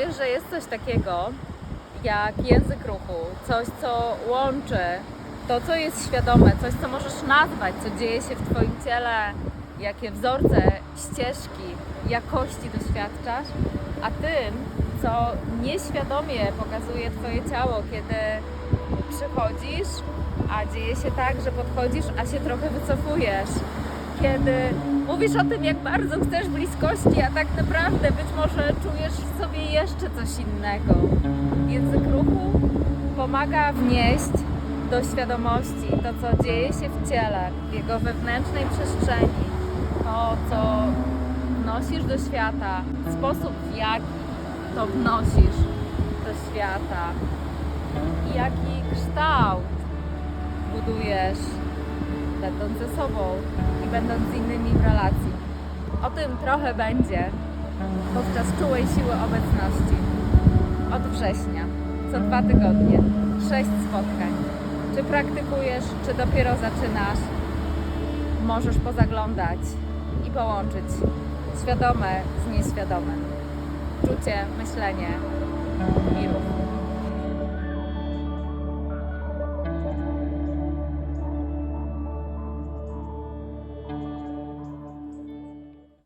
wiesz, że jest coś takiego jak język ruchu, coś co łączy to, co jest świadome, coś, co możesz nazwać, co dzieje się w Twoim ciele, jakie wzorce, ścieżki, jakości doświadczasz, a tym, co nieświadomie pokazuje Twoje ciało, kiedy przychodzisz, a dzieje się tak, że podchodzisz, a się trochę wycofujesz. Kiedy mówisz o tym, jak bardzo chcesz bliskości, a tak naprawdę być może czujesz w sobie jeszcze coś innego. Język ruchu pomaga wnieść do świadomości to, co dzieje się w ciele, w jego wewnętrznej przestrzeni, to, co wnosisz do świata, sposób, w jaki to wnosisz do świata i jaki kształt budujesz, będąc ze sobą i będąc z innymi w relacji. O tym trochę będzie podczas czułej siły obecności. Od września, co dwa tygodnie, sześć spotkań. Czy praktykujesz, czy dopiero zaczynasz, możesz pozaglądać i połączyć świadome z nieświadomym. Czucie, myślenie.